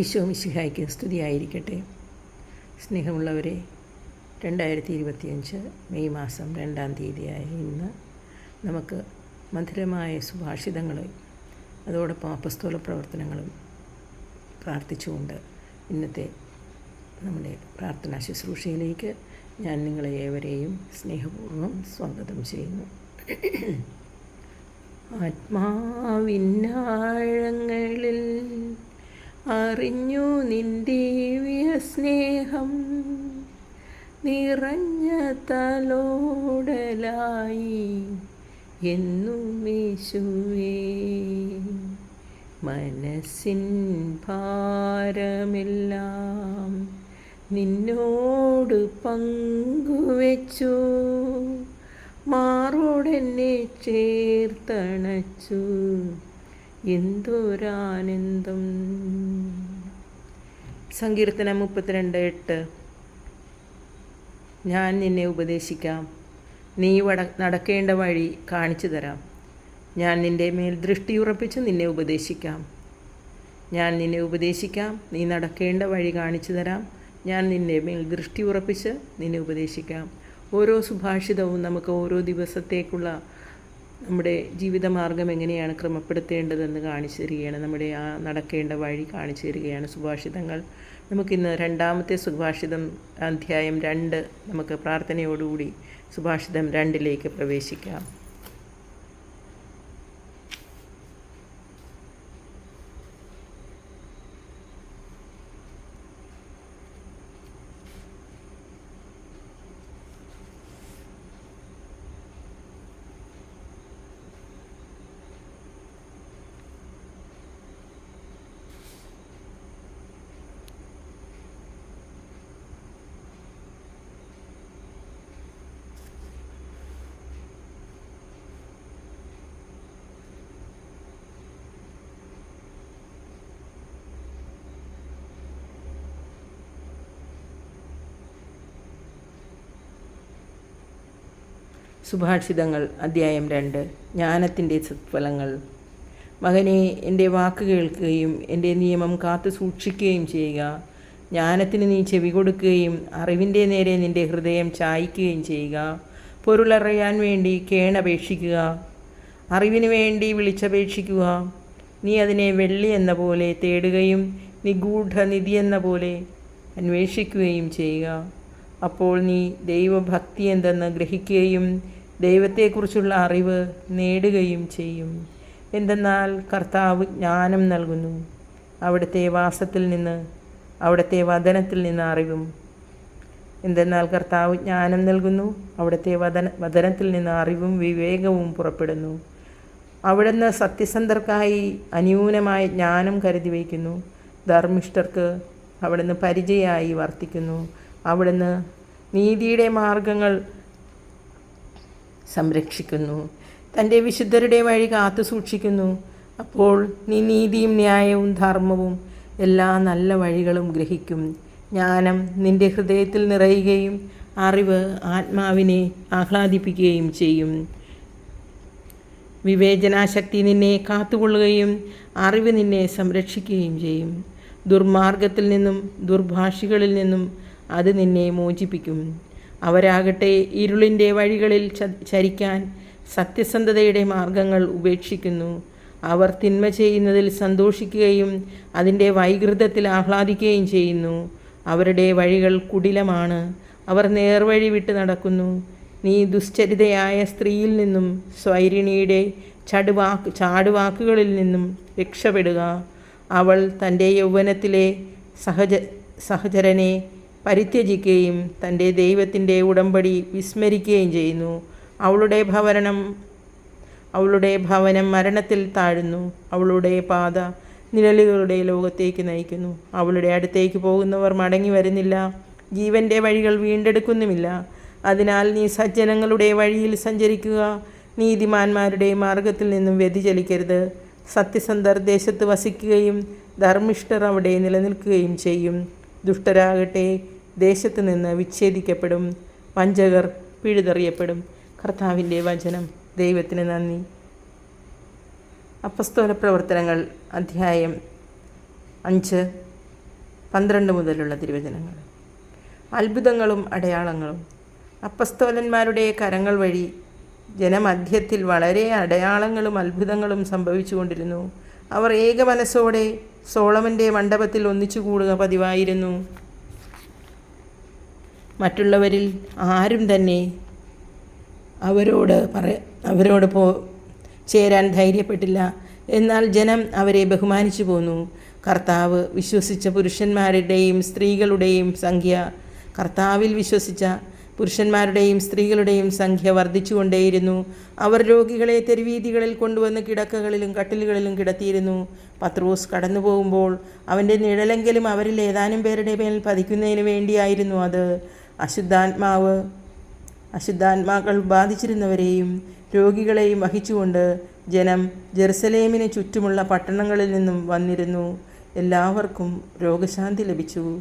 ഈശോ മിശിഹായ്ക്ക് സ്തുതിയായിരിക്കട്ടെ. സ്നേഹമുള്ളവരെ രണ്ടായിരത്തി ഇരുപത്തിയഞ്ച് മെയ് മാസം രണ്ടാം തീയതിയായ ഇന്ന് നമുക്ക് മധുരമായ സുഭാഷിതങ്ങളും അതോടൊപ്പം അപസ്തോല പ്രവർത്തനങ്ങളും പ്രാർത്ഥിച്ചുകൊണ്ട് ഇന്നത്തെ നമ്മുടെ പ്രാർത്ഥനാ ശുശ്രൂഷയിലേക്ക് ഞാൻ നിങ്ങളെ ഏവരെയും സ്നേഹപൂർവം സ്വാഗതം ചെയ്യുന്നു. ആത്മാവിന്നാഴങ്ങളിൽ അറിഞ്ഞു നിന്ദിവ്യ സ്നേഹം നിറഞ്ഞ തലോടലായി എന്നും യേശുവേ. മനസ്സിൻ ഭാരമെല്ലാം നിന്നോട് പങ്കുവെച്ചു. മാറോടെന്നെ ചേർത്തണച്ചു. എന്തൊരാനന്ദം. സങ്കീർത്തനം മുപ്പത്തിരണ്ട് എട്ട്. ഞാൻ നിന്നെ ഉപദേശിക്കാം. നീ വട നടക്കേണ്ട വഴി കാണിച്ചു തരാം. ഞാൻ നിന്റെ മേൽ ദൃഷ്ടിയുറപ്പിച്ച് നിന്നെ ഉപദേശിക്കാം. ഞാൻ നിന്നെ ഉപദേശിക്കാം. നീ നടക്കേണ്ട വഴി കാണിച്ചു തരാം. ഞാൻ നിന്റെ മേൽ ദൃഷ്ടി ഉറപ്പിച്ച് നിന്നെ ഉപദേശിക്കാം. ഓരോ സുഭാഷിതവും നമുക്ക് ഓരോ ദിവസത്തേക്കുള്ള നമ്മുടെ ജീവിതമാർഗം എങ്ങനെയാണ് ക്രമപ്പെടുത്തേണ്ടതെന്ന് കാണിച്ചു തരികയാണ്. നമ്മുടെ ആ നടക്കേണ്ട വഴി കാണിച്ചു തരികയാണ്. സുഭാഷിതങ്ങൾ നമുക്കിന്ന് രണ്ടാമത്തെ സുഭാഷിതം അധ്യായം രണ്ട് നമുക്ക് പ്രാർത്ഥനയോടുകൂടി സുഭാഷിതം രണ്ടിലേക്ക് പ്രവേശിക്കാം. സുഭാഷിതങ്ങൾ അധ്യായം രണ്ട് ജ്ഞാനത്തിന്റെ സത്ഫലങ്ങൾ. മകനെ എന്റെ വാക്ക് കേൾക്കുകയും എന്റെ നിയമം കാത്തു സൂക്ഷിക്കുകയും ചെയ്യുക. ജ്ഞാനത്തിന് നീ ചെവി കൊടുക്കുകയും അറിവിന്റെ നേരെ നിന്റെ ഹൃദയം ചായ്ക്കുകയും ചെയ്യുക. പൊരുളറിയാൻ വേണ്ടി കേണപേക്ഷിക്കുക. അറിവിന് വേണ്ടി വിളിച്ചപേക്ഷിക്കുക. നീ അതിനെ വെള്ളി എന്ന പോലെ തേടുകയും നിഗൂഢ നിധി എന്ന പോലെ അന്വേഷിക്കുകയും ചെയ്യുക. അപ്പോൾ നീ ദൈവഭക്തി എന്തെന്ന് ഗ്രഹിക്കുകയും ദൈവത്തെക്കുറിച്ചുള്ള അറിവ് നേടുകയും ചെയ്യും. എന്തെന്നാൽ കർത്താവ് ജ്ഞാനം നൽകുന്നു. അവിടുത്തെ വാസത്തിൽ നിന്ന് അവിടുത്തെ വദനത്തിൽ നിന്ന് അറിവും. എന്തെന്നാൽ കർത്താവ് ജ്ഞാനം നൽകുന്നു അവിടുത്തെ വതന വദനത്തിൽ നിന്ന് അറിവും വിവേകവും പുറപ്പെടുന്നു. അവിടുന്ന് സത്യസന്ധർക്കായി അന്യൂനമായ ജ്ഞാനം കരുതി വയ്ക്കുന്നു. ധർമ്മിഷ്ഠർക്ക് അവിടുന്ന് പരിചയമായി വർത്തിക്കുന്നു. അവിടുന്ന് നീതിയുടെ മാർഗങ്ങൾ സംരക്ഷിക്കുന്നു. തന്റെ വിശുദ്ധരുടെ വഴി കാത്തു സൂക്ഷിക്കുന്നു. അപ്പോൾ നീ നീതിയും ന്യായവും ധർമ്മവും എല്ലാ നല്ല വഴികളും ഗ്രഹിക്കും. ജ്ഞാനം നിന്റെ ഹൃദയത്തിൽ നിറയുകയും അറിവ് ആത്മാവിനെ ആഹ്ലാദിപ്പിക്കുകയും ചെയ്യും. വിവേചനാശക്തി നിന്നെ കാത്തുകൊള്ളുകയും അറിവ് നിന്നെ സംരക്ഷിക്കുകയും ചെയ്യും. ദുർമാർഗത്തിൽ നിന്നും ദുർഭാഷികളിൽ നിന്നും അത് നിന്നെ മോചിപ്പിക്കും. അവരാകട്ടെ ഇരുളിന്റെ വഴികളിൽ ചരിക്കാൻ സത്യസന്ധതയുടെ മാർഗങ്ങൾ ഉപേക്ഷിക്കുന്നു. അവർ തിന്മ ചെയ്യുന്നതിൽ സന്തോഷിക്കുകയും അതിന്റെ വൈകൃതത്തിൽ ആഹ്ലാദിക്കുകയും ചെയ്യുന്നു. അവരുടെ വഴികൾ കുടിലമാണ്. അവർ നേർവഴി വിട്ട് നടക്കുന്നു. നീ ദുശ്ചരിതയായ സ്ത്രീയിൽ നിന്നും സ്വൈരിണിയുടെ ചടുവാക്ക് ചാടുവാക്കുകളിൽ നിന്നും രക്ഷപ്പെടുക. അവൾ തന്റെ യൗവനത്തിലെ സഹജ സഹചരനെ പരിത്യജിക്കുകയും തന്റെ ദൈവത്തിന്റെ ഉടമ്പടി വിസ്മരിക്കുകയും ചെയ്യുന്നു. അവളുടെ ഭവനം അവളുടെ ഭവനം മരണത്തിൽ താഴുന്നു. അവളുടെ പാത നിഴലുകളുടെ ലോകത്തേക്ക് നയിക്കുന്നു. അവളുടെ അടുത്തേക്ക് പോകുന്നവർ മടങ്ങി വരുന്നില്ല. ജീവന്റെ വഴികൾ വീണ്ടെടുക്കുന്നുമില്ല. അതിനാൽ നീ സജ്ജനങ്ങളുടെ വഴിയിൽ സഞ്ചരിക്കുക. നീതിമാന്മാരുടെ മാർഗത്തിൽ നിന്നും വ്യതിചലിക്കരുത്. സത്യസന്ധർ ദേശത്ത് വസിക്കുകയും ധർമ്മിഷ്ഠർ അവിടെ നിലനിൽക്കുകയും ചെയ്യും. ദുഷ്ടരാകട്ടെ ദേശത്ത് നിന്ന് വിച്ഛേദിക്കപ്പെടും. വഞ്ചകർ പിഴുതെറിയപ്പെടും. കർത്താവിന്റെ വചനം ദൈവത്തിന് നന്ദി. അപ്പസ്തോല പ്രവർത്തനങ്ങൾ അധ്യായം അഞ്ച് പന്ത്രണ്ട് മുതലുള്ള തിരുവചനങ്ങൾ. അത്ഭുതങ്ങളും അടയാളങ്ങളും. അപ്പസ്തോലന്മാരുടെ കരങ്ങൾ വഴി ജനമധ്യത്തിൽ വളരെ അടയാളങ്ങളും അത്ഭുതങ്ങളും സംഭവിച്ചുകൊണ്ടിരുന്നു. അവർ ഏക മനസ്സോടെ സോളമന്റെ മണ്ഡപത്തിൽ ഒന്നിച്ചു കൂടുക പതിവായിരുന്നു. മറ്റുള്ളവരിൽ ആരും തന്നെ അവരോട് പറ അവരോട് പോ ചേരാൻ ധൈര്യപ്പെട്ടില്ല. എന്നാൽ ജനം അവരെ ബഹുമാനിച്ചു പോന്നു. കർത്താവ് വിശ്വസിച്ച പുരുഷന്മാരുടെയും സ്ത്രീകളുടെയും സംഖ്യ കർത്താവിൽ വിശ്വസിച്ച പുരുഷന്മാരുടെയും സ്ത്രീകളുടെയും സംഖ്യ വർദ്ധിച്ചുകൊണ്ടേയിരുന്നു. അവർ രോഗികളെ തെരുവീതികളിൽ കൊണ്ടുവന്ന് കിടക്കകളിലും കട്ടിലുകളിലും കിടത്തിയിരുന്നു. പത്രോസ് കടന്നു പോകുമ്പോൾ അവന്റെ നിഴലെങ്കിലും അവരിൽ ഏതാനും പേരുടെ മേൽ പതിക്കുന്നതിന് വേണ്ടിയായിരുന്നു അത്. അശുദ്ധാത്മാവ്. അശുദ്ധാത്മാക്കൾ ബാധിച്ചിരുന്നവരെയും രോഗികളെയും വഹിച്ചുകൊണ്ട് ജനം ജെറുസലേമിന് ചുറ്റുമുള്ള പട്ടണങ്ങളിൽ നിന്നും വന്നിരുന്നു. എല്ലാവർക്കും രോഗശാന്തി ലഭിച്ചു.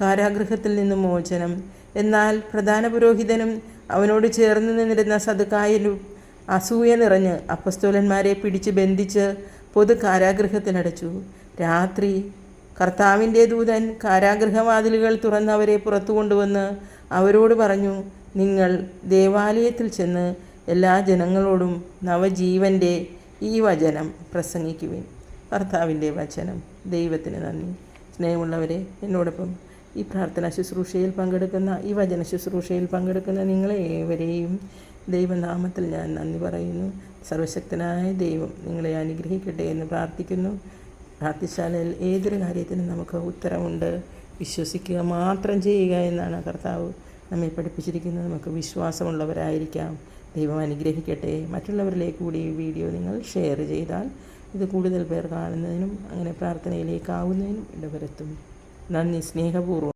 കാരാഗൃഹത്തിൽ നിന്നും മോചനം. എന്നാൽ പ്രധാന പുരോഹിതനും അവനോട് ചേർന്ന് നിന്നിരുന്ന സതുക്കായലും അസൂയ നിറഞ്ഞ് അപ്പസ്തോലന്മാരെ പിടിച്ച് ബന്ധിച്ച് പൊതു കാരാഗൃഹത്തിലടച്ചു രാത്രി കർത്താവിന്റെ ദൂതൻ കാരാഗൃഹവാതിലുകൾ തുറന്നവരെ പുറത്തു കൊണ്ടുവന്ന് അവരോട് പറഞ്ഞു നിങ്ങൾ ദേവാലയത്തിൽ ചെന്ന് എല്ലാ ജനങ്ങളോടും നവജീവന്റെ ഈ വചനം പ്രസംഗിക്കുവിൻ. ഭർത്താവിന്റെ വചനം. ദൈവത്തിന് നന്ദി. സ്നേഹമുള്ളവരെ എന്നോടൊപ്പം ഈ പ്രാർത്ഥന ശുശ്രൂഷയിൽ പങ്കെടുക്കുന്ന ഈ വചന ശുശ്രൂഷയിൽ പങ്കെടുക്കുന്ന നിങ്ങളെ ഏവരെയും ദൈവനാമത്തിൽ ഞാൻ നന്ദി പറയുന്നു. സർവശക്തനായ ദൈവം നിങ്ങളെ അനുഗ്രഹിക്കട്ടെ എന്ന് പ്രാർത്ഥിക്കുന്നു. പ്രാർത്ഥിച്ചാലിൽ ഏതൊരു കാര്യത്തിനും നമുക്ക് ഉത്തരമുണ്ട്. വിശ്വസിക്കുക മാത്രം ചെയ്യുക എന്നാണ് കർത്താവ് നമ്മെ പഠിപ്പിച്ചിരിക്കുന്നത്. നമുക്ക് വിശ്വാസമുള്ളവരായിരിക്കാം. ദൈവം അനുഗ്രഹിക്കട്ടെ. മറ്റുള്ളവരിലേക്ക് കൂടി ഈ വീഡിയോ നിങ്ങൾ ഷെയർ ചെയ്താൽ ഇത് കൂടുതൽ പേർ കാണുന്നതിനും അങ്ങനെ പ്രാർത്ഥനയിലേക്കാവുന്നതിനും ഇടവരുത്തും. നന്ദി സ്നേഹപൂർവം.